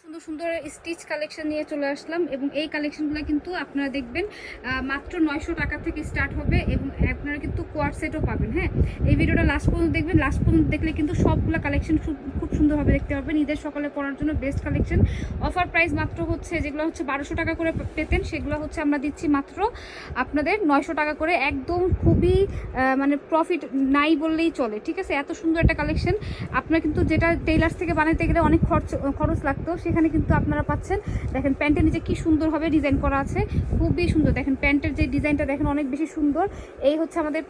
সুন্দর সুন্দর stitch collection নিয়ে চলে আসলাম এবং এই কালেকশনগুলো কিন্তু আপনারা দেখবেন মাত্র নয়শো টাকা থেকে স্টার্ট হবে এবং আপনারা কিন্তু কোয়ার সেটও পাবেন হ্যাঁ? এই ভিডিওটা লাস্ট পর্যন্ত দেখবেন লাস্ট পর্যন্ত দেখলে কিন্তু সবগুলো কালেকশন খুব সুন্দরভাবে দেখতে পারবেন। ঈদের সকালে পড়ার জন্য বেস্ট কালেকশন অফার প্রাইস মাত্র হচ্ছে, যেগুলো হচ্ছে বারোশো টাকা করে পেতেন, সেগুলো হচ্ছে আমরা দিচ্ছি মাত্র আপনাদের নয়শো টাকা করে। একদম খুবই মানে প্রফিট নাই বললেই চলে, ঠিক আছে? এত সুন্দর একটা কালেকশন আপনার কিন্তু যেটা টেইলার্স থেকে বানাতে গেলে অনেক খরচ খরচ লাগতো সেখানে কিন্তু আপনারা পাচ্ছেন। দেখেন প্যান্টের নিচে কি সুন্দরভাবে ডিজাইন করা আছে। খুবই সুন্দর। দেখেন প্যান্টের যে ডিজাইনটা দেখেন অনেক বেশি সুন্দর। এই হচ্ছে আমাদের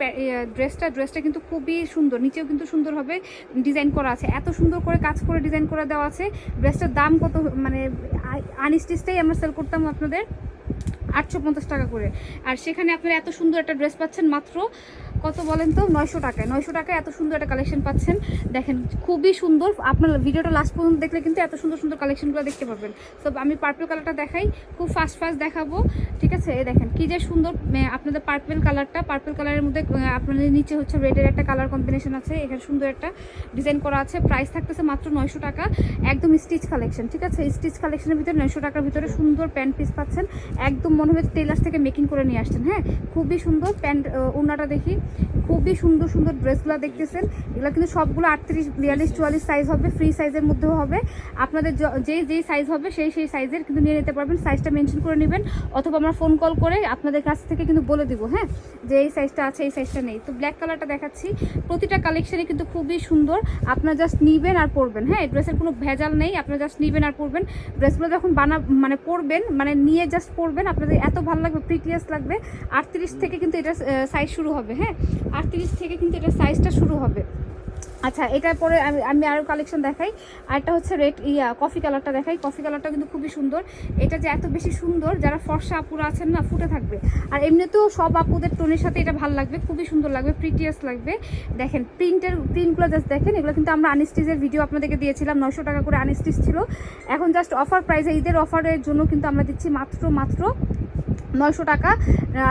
ড্রেসটা। ড্রেসটা কিন্তু খুবই সুন্দর। নিচেও কিন্তু সুন্দরভাবে ডিজাইন করা আছে। এত সুন্দর করে কাজ করে ডিজাইন করে দেওয়া আছে। ড্রেসটার দাম কত মানে আনস্টিচটাই আমরা সেল করতাম আপনাদের আটশো পঞ্চাশ টাকা করে। আর সেখানে আপনারা এত সুন্দর একটা ড্রেস পাচ্ছেন মাত্র কত বলেন তো? নয়শো টাকায়। নয়শো টাকায় এত সুন্দর একটা কালেকশন পাচ্ছেন। দেখেন, খুবই সুন্দর। আপনার ভিডিওটা লাস্ট পর্যন্ত দেখলে কিন্তু এত সুন্দর সুন্দর কালেকশনগুলো দেখতে পাবেন তো আমি পার্পল কালারটা দেখাই। খুব ফাস্ট ফাস্ট দেখাবো। ঠিক আছে? এই দেখেন, কি যে সুন্দর আপনাদের পার্পল কালারটা পার্পল কালারের মধ্যে আপনাদের নিচে হচ্ছে রেডের একটা কালার কম্বিনেশন আছে। এখানে সুন্দর একটা ডিজাইন করা আছে। প্রাইস থাকতেছে মাত্র নয়শো টাকা। একদম স্টিচ কালেকশন ঠিক আছে? স্টিচ কালেকশনের ভিতরে, নয়শো টাকার ভিতরে সুন্দর প্যান্ট পিস পাচ্ছেন। একদম মনে হয় টেলার্স থেকে মেকিং করে নিয়ে আসছেন হ্যাঁ? খুবই সুন্দর প্যান্ট ওনাটা দেখি। খুবই সুন্দর সুন্দর ড্রেসগুলো দেখতেছেন। এগুলো কিন্তু সবগুলো আটত্রিশ, বিয়াল্লিশ, চুয়াল্লিশ সাইজ হবে ফ্রি সাইজের মধ্যেও হবে। আপনাদের য- যেই সাইজ হবে, সেই সেই সাইজের কিন্তু নিয়ে নিতে পারবেন। সাইজটা মেনশন করে নেবেন, অথবা আমরা ফোন কল করে আপনাদের কাছ থেকে কিন্তু বলে দিব হ্যাঁ যে এই সাইজটা আছে, এই সাইজটা নেই। তো ব্ল্যাক কালারটা দেখাচ্ছি। প্রতিটা কালেকশনই কিন্তু খুবই সুন্দর। আপনারা জাস্ট নিবেন আর পরবেন হ্যাঁ ড্রেসের কোনো ভেজাল নেই। আপনারা জাস্ট নিবেন আর পরবেন। ড্রেসগুলো যখন বানা মানে পরবেন মানে নিয়ে জাস্ট পরবেন, আপনাদের এত ভালো লাগবে প্রিটিয়াস লাগবে। আটত্রিশ থেকে কিন্তু এটা সাইজ শুরু হবে হ্যাঁ। আটত্রিশ থেকে কিন্তু এটা সাইজটা শুরু হবে। আচ্ছা এটার পরে আমি আমি আরও কালেকশন দেখাই। আরেকটা হচ্ছে রেড ইয়া কফি কালারটা দেখাই। কফি কালারটা কিন্তু খুবই সুন্দর। এটা যে এত বেশি সুন্দর, যারা ফর্সা আপুরা আছেন না, ফুটে থাকবে। আর এমনিতেও সব আপুদের টোনের সাথে এটা ভালো লাগবে, খুবই সুন্দর লাগবে প্রিটিয়াস লাগবে। দেখেন প্রিন্টের প্রিন্টগুলো জাস্ট দেখেন, এগুলো কিন্তু আমরা আনস্টিচের ভিডিও আপনাদেরকে দিয়েছিলাম নশো টাকা করে আনস্টিচ ছিল। এখন জাস্ট অফার প্রাইসে ঈদের অফারের জন্য কিন্তু আমরা দিচ্ছি মাত্র মাত্র নয়শো টাকা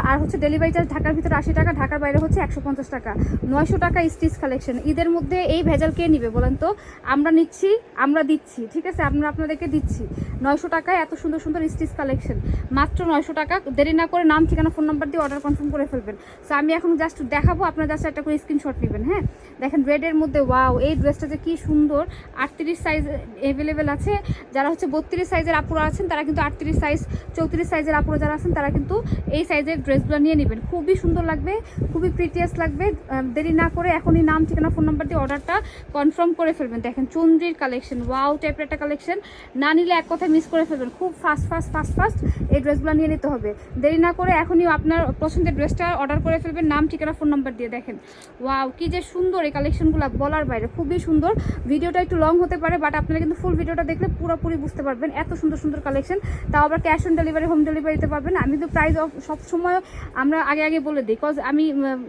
আর হচ্ছে ডেলিভারি চার্জ ঢাকার ভিতরে আশি টাকা, ঢাকার বাইরে হচ্ছে একশো পঞ্চাশ টাকা। নয়শো টাকা স্টিচ কালেকশন ঈদের মধ্যে এই ভেজাল কে নিবে বলেন তো? আমরা নিচ্ছি, আমরা দিচ্ছি, ঠিক আছে? আমরা আপনাদেরকে দিচ্ছি। নয়শো টাকায় এত সুন্দর সুন্দর স্টিচ কালেকশন মাত্র নয়শো টাকা। দেরি না করে নাম, ঠিকানা ফোন নাম্বার দিয়ে অর্ডার কনফার্ম করে ফেলবেন। সো আমি এখন জাস্ট দেখাবো, আপনারা জাস্ট একটা করে স্ক্রিনশট নেবেন হ্যাঁ? দেখেন রেডের মধ্যে ওয়াও এই ড্রেসটা যে কি সুন্দর। আটত্রিশ সাইজ অ্যাভেলেবেল আছে। যারা হচ্ছে বত্রিশ সাইজের আপুরা আছেন, তারা কিন্তু আটত্রিশ সাইজ চৌত্রিশ সাইজের আপুরা যারা আছেন, তারা কিন্তু এই সাইজের ড্রেসগুলো নিয়ে নেবেন। খুবই সুন্দর লাগবে, খুবই প্রিটিয়াস লাগবে। দেরি না করে এখনই নাম, ঠিকানা ফোন নাম্বার দিয়ে অর্ডারটা কনফার্ম করে ফেলবেন। দেখেন চন্দ্রির কালেকশন ওয়াও টাইপের একটা কালেকশন না নিলে এক কথায় মিস করে ফেলবেন। খুব ফাস্ট ফাস্ট ফাস্ট ফাস্ট এই ড্রেসগুলো নিয়ে নিতে হবে। দেরি না করে এখনই আপনার পছন্দের ড্রেসটা অর্ডার করে ফেলবেন। নাম, ঠিকানা ফোন নাম্বার দিয়ে দেখেন। ওয়াও কি যে সুন্দর এই কালেকশনগুলো বলার বাইরে খুবই সুন্দর। ভিডিওটা একটু লং হতে পারে বাট আপনারা কিন্তু ফুল ভিডিওটা দেখলে পুরোপুরি বুঝতে পারবেন এত সুন্দর সুন্দর কালেকশন তাও আবার ক্যাশ অন ডেলিভারি হোম ডেলিভারিতে পারবেন। আমি তো প্রাইস সব সময় আমরা আগে আগে বলে দিই কজ আমি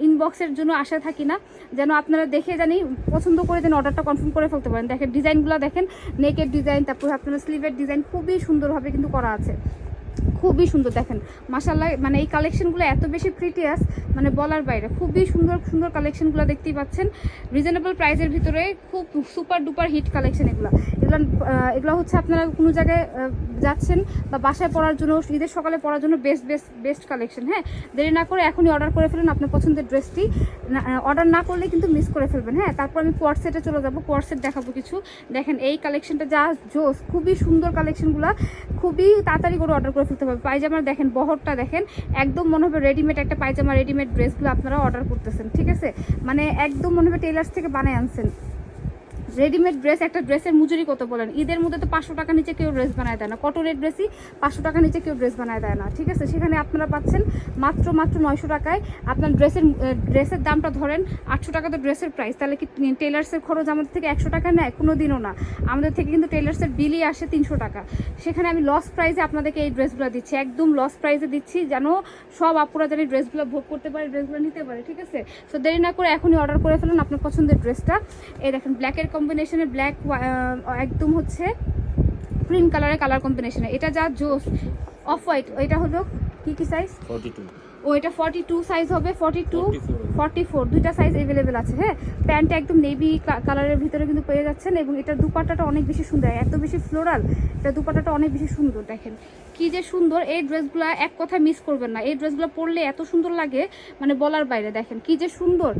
ইনবক্সের জন্য আশা থাকি না। যেন আপনারা দেখে জানি, পছন্দ করে যেন অর্ডারটা কনফার্ম করে ফেলতে পারেন। দেখেন ডিজাইনগুলো দেখেন নেকের ডিজাইন তারপর আপনার স্লিভের ডিজাইন খুবই সুন্দরভাবে কিন্তু করা আছে। খুবই সুন্দর, দেখেন। মাসাল্লাহ মানে এই কালেকশনগুলো এত বেশি প্রিটিয়াস মানে বলার বাইরে। খুবই সুন্দর সুন্দর কালেকশনগুলো দেখতেই পাচ্ছেন। রিজনেবল প্রাইসের ভিতরে খুব সুপার ডুপার হিট কালেকশন এগুলো। এগুলো এগুলো হচ্ছে আপনারা কোনো জায়গায় যাচ্ছেন বা বাসায় পড়ার জন্য, ঈদের সকালে পড়ার জন্য বেস্ট বেস্ট বেস্ট কালেকশন হ্যাঁ? দেরি না করে এখনই অর্ডার করে ফেলুন আপনার পছন্দের ড্রেসটি অর্ডার না করলে কিন্তু মিস করে ফেলবেন হ্যাঁ? তারপর আমি কোয়ার সেটে চলে যাব কোয়ার সেট দেখাবো কিছু। দেখেন এই কালেকশনটা যা জোস খুবই সুন্দর কালেকশনগুলো খুবই তাড়াতাড়ি করে অর্ডার করে ফেলতে হবে। পায়জামার দেখেন, বহরটা দেখেন, একদম মনে হবে রেডিমেড একটা পায়জামা রেডিমেড ড্রেসগুলো আপনারা অর্ডার করতেছেন, ঠিক আছে? মানে একদম মনে হবে টেলার্স থেকে বানায় আনছেন। রেডিমেড ড্রেস, একটা ড্রেসের মজুরি কত বলেন? ঈদের মধ্যে তো পাঁচশো টাকা নিচে কেউ ড্রেস বানায় দেয় না। কটনের ড্রেসই পাঁচশো টাকা নিচে কেউ ড্রেস বানায় দেয় না, ঠিক আছে? সেখানে আপনারা পাচ্ছেন মাত্র মাত্র নয়শো টাকায় আপনার ড্রেসের ড্রেসের দামটা ধরেন আটশো টাকা তো ড্রেসের প্রাইস তাহলে কি টেলার্সের খরচ আমাদের থেকে একশো টাকা নেয়? কোনো দিনও না। আমাদের থেকে কিন্তু টেলার্সের বিলই আসে তিনশো টাকা। সেখানে আমি লস প্রাইসে আপনাদেরকে এই ড্রেসগুলো দিচ্ছি। একদম লস প্রাইসে দিচ্ছি যেন সব আপুরা যেন ড্রেসগুলো ভোগ করতে পারে, ড্রেসগুলো নিতে পারে, ঠিক আছে? সো দেরি না করে এখনই অর্ডার করে ফেলুন আপনার পছন্দের ড্রেসটা। এই দেখেন ব্ল্যাকের কম্বিনেশনে ব্ল্যাক একদম হচ্ছে ক্রিম কালারের কালার কম্বিনেশনে এটা যা জোস অফ হোয়াইট এটা হলো কি কি সাইজ ফর্টি টু ও এটা ফর্টি টু সাইজ হবে ফর্টি টু 44 ফর্টি ফোর দুইটা সাইজ অ্যাভেলেবেল আছে হ্যাঁ? প্যান্টটা একদম নেভি কালারের ভিতরে কিন্তু পেয়ে যাচ্ছেন এবং এটা দুপাট্টাটা অনেক বেশি সুন্দর এত বেশি ফ্লোরাল এটা দুপাট্টাটা অনেক বেশি সুন্দর দেখেন। কি যে সুন্দর এই ড্রেসগুলো এক কথা মিস করবেন না এই ড্রেসগুলো পরলে এত সুন্দর লাগে মানে বলার বাইরে দেখেন কি যে সুন্দর।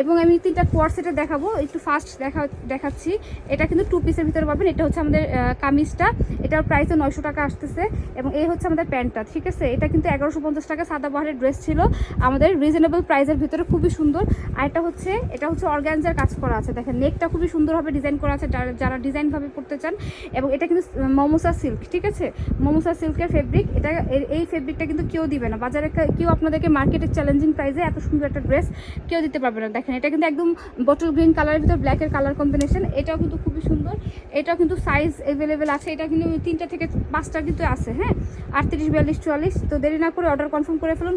এবং আমি তিনটা কোয়ার সেটে দেখাবো একটু ফাস্ট দেখা দেখাচ্ছি। এটা কিন্তু টু পিসের ভিতরে পাবেন এটা হচ্ছে আমাদের কামিজটা এটার প্রাইসও নয়শো টাকা আসতেছে এবং এই হচ্ছে আমাদের প্যান্টটা ঠিক আছে? এটা কিন্তু এগারোশো পঞ্চাশ টাকা সাদা বাহারের ড্রেস ছিল। আমাদের রিজনেবল প্রাইসের ভিতরে খুবই সুন্দর। আর এটা হচ্ছে এটা হচ্ছে অর্গ্যানজার কাজ করা আছে। দেখেন নেকটা খুবই সুন্দরভাবে ডিজাইন করা আছে। যারা- যারা ডিজাইনভাবে পড়তে চান, এবং এটা কিন্তু মমোসা সিল্ক ঠিক আছে? মমোসা সিল্কের ফেব্রিক এটা এই ফেব্রিকটা কিন্তু কেউ দিবে না। বাজারে কেউ আপনাদেরকে মার্কেটের চ্যালেঞ্জিং প্রাইসে এত সুন্দর একটা ড্রেস কেউ দিতে পারবে না। দেখেন, এটা কিন্তু একদম বটল গ্রিন কালারের ভিতর ব্ল্যাকের কালার কম্বিনেশন এটাও কিন্তু খুবই সুন্দর। এটাও কিন্তু সাইজ অ্যাভেলেবেল আছে। এটা কিন্তু তিনটা থেকে পাঁচটা কিন্তু আছে হ্যাঁ? আটত্রিশ, বিয়াল্লিশ, চুয়াল্লিশ। তো দেরি না করে অর্ডার কনফার্ম করে ফেলুন।